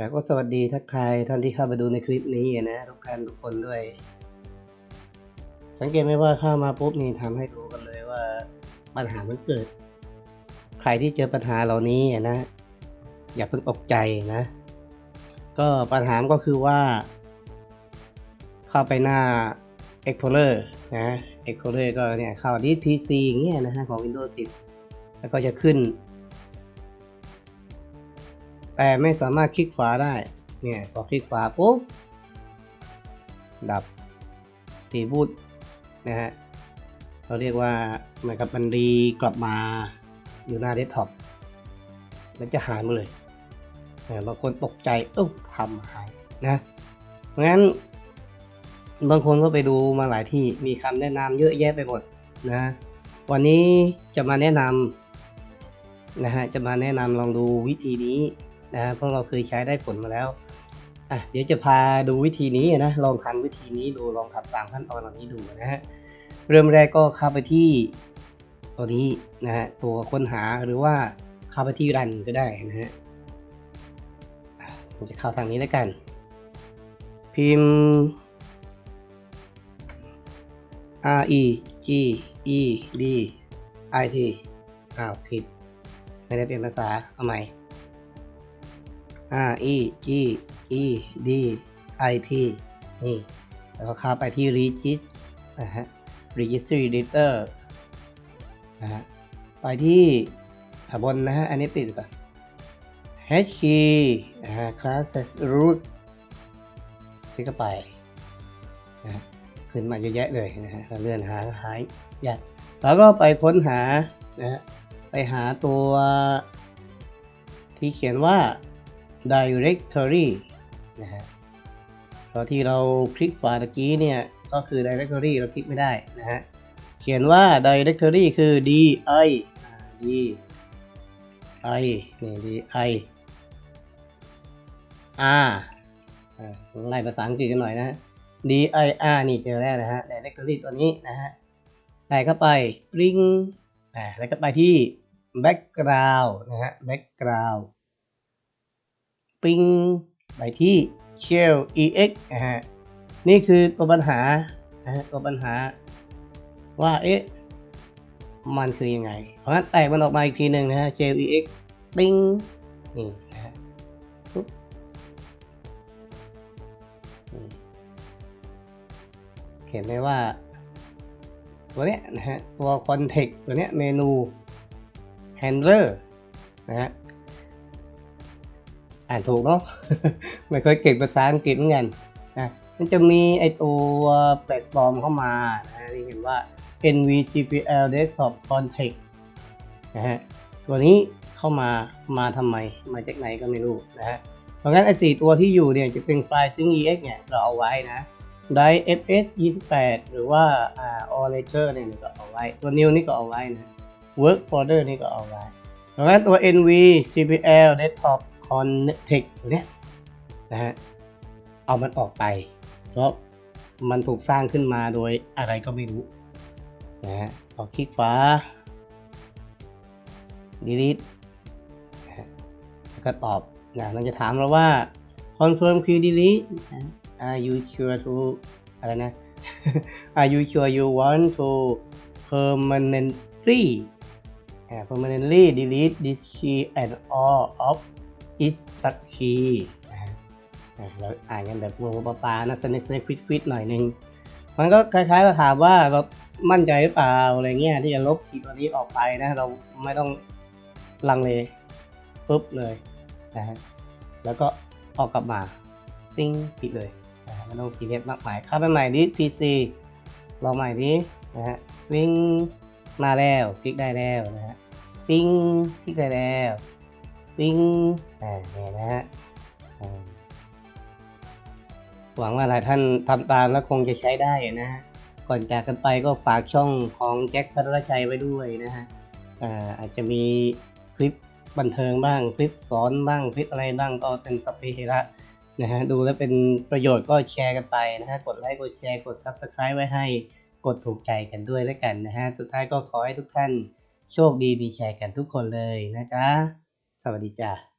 ครับก็สวัสดีทักทายท่านที่เข้ามาดูในคลิปนี้นะทุกท่านทุกคนด้วย สังเกตไหมว่าเข้ามาปุ๊บนี่ทำให้รู้กันเลยว่าปัญหามันเกิด ใครที่เจอปัญหาเหล่านี้นะ อย่าเพิ่งตกใจนะ ก็ปัญหาก็คือว่า เข้าไปหน้า Explorer นะ Explorer ก็เนี่ยเข้าที่ PC อย่างเงี้ยนะฮะของ Windows 10 แล้วก็จะขึ้น แต่ไม่สามารถคลิกขวาได้ เนี่ยพอคลิกขวาปุ๊บ ดับตีบูตนะฮะเขาเรียกว่าเหมือนกับมันรีกลับมาอยู่หน้าเดสก์ท็อปแล้วจะหายหมดเลยบางคนตกใจเอ้าทำหายนะเพราะงั้นบางคนก็ไปดูมาหลายที่มีคำแนะนำเยอะแยะไปหมดนะวันนี้จะมาแนะนำนะฮะจะมาแนะนำลองดูวิธีนี้ นะเพราะเราเคยใช้ได้ผลมาแล้วอะเดี๋ยวจะพาดูวิธีนี้นะลองทำวิธีนี้ดูลองทำตามขั้นตอนเหล่านี้ดูนะฮะเริ่มแรกก็เข้าไปที่ตัวนี้นะฮะตัวค้นหาหรือว่าเข้าไปที่รันก็ได้นะฮะอะผมจะเข้าทางนี้แล้วกัน พิมพ์ R E G E D I T อ้าวผิด ไม่ได้เป็นภาษาเอาใหม่ R E G E D I T นี่ แล้วก็เข้าไปที่ Regist นะฮะ Registry Editor นะฮะ ไปที่บนนะฮะ อันนี้ปิดก่อน H key นะฮะ classes root คลิกเข้าไปนะฮะขึ้นมาเยอะแยะเลยนะฮะเราเลื่อนหาหายยากแล้วก็ไปค้นหานะฮะ ไปหาตัวที่เขียนว่า directory นะฮะตอนที่เราคลิกขวาตะกี้เนี่ย ก็คือ directory เราคลิกไม่ได้นะฮะ เขียนว่า directory คือ d i d i นี่ d i r อ่าไล่ภาษาอังกฤษกันหน่อยนะฮะ d i r นี่เจอแล้วนะฮะ directory ตัวนี้นะฮะใส่เข้าไป bring อ่าแล้วก็ไปที่ background นะฮะ background ปิงไปที่ shell ex นะฮะนี่คือตัวปัญหานะฮะตัวปัญหาว่าเอ๊ะมันคือยังไง เพราะงั้นแตกมันออกมาอีกทีหนึ่งนะฮะ shell ex ปิ้งนี่นะฮะปุ๊บเห็นไหมว่า ตัวเนี้ยนะฮะตัว context ตัวเนี้ยเมนู handler นะฮะ อ่านถูกเนาะ ไม่เคยเก่งภาษาอังกฤษเหมือนกันนะมันจะมีไอตัวแพลตฟอร์มเข้ามานะที่เห็นว่า NVCPL Desktop Context นะฮะตัวนี้เข้ามามาทำไม มาจากไหนก็ไม่รู้นะฮะเพราะงั้นไอสี่ตัวที่อยู่เนี่ยจะเป็นไฟล์ Sync EX เนี่ยเราเอาไว้นะได้ FS 28 หรือว่าอ่า All Ledger เนี่ยก็เอาไว้ ตัว New นี่ก็เอาไว้นะ Work Folder นี่ก็เอาไว้เพราะงั้นตัว NV CPL Desktop Context ตัวเนี้ยนะฮะเอามันออกไป เพราะมันถูกสร้างขึ้นมาโดยอะไรก็ไม่รู้นะฮะพอคลิกขวา delete นะฮะแล้วก็ตอบนะมันจะถามเราว่า confirm q delete นะ are you sure to อะไรนะ are you sure you want to permanently อ่า permanently delete this key and all of is สักคีนะฮะเราอ่านกันแบบงูปาปลานะสนิทสนิทควิดควิดหน่อยนึง มันก็คล้ายๆเราถามว่าเรามั่นใจหรือเปล่าอะไรเงี้ยที่จะลบคีย์ตัวนี้ออกไปนะ เราไม่ต้องลังเลปุ๊บเลยนะฮะแล้วก็ออกกลับมาติ้งปิดเลยนะไม่ต้องซีเรียสมากมายเข้าไปใหม่ดิ PC ลองใหม่ดินะฮะวิ่งมาแล้ว คลิกได้แล้วนะฮะปิ้งคลิกได้แล้ว ปิ้งอ่าเนี่ยนะฮะหวังว่าหลายท่านทำตามแล้วคงจะใช้ได้นะฮะ ก่อนจากกันไปก็ฝากช่องของแจ็คพัทรชัยไว้ด้วยนะฮะอ่าอาจจะมีคลิปบันเทิงบ้าง คลิปสอนบ้าง คลิปอะไรบ้างก็เป็นสพเปเฮระนะฮะ ดูแล้วเป็นประโยชน์ก็แชร์กันไปนะฮะ กดไลค์ กดแชร์ กด Subscribe ไว้ให้ กดถูกใจกันด้วยแล้วกันนะฮะ สุดท้ายก็ขอให้ทุกท่านโชคดีมีแชร์กันทุกคนเลยนะจ๊ะ สวัสดีจ้า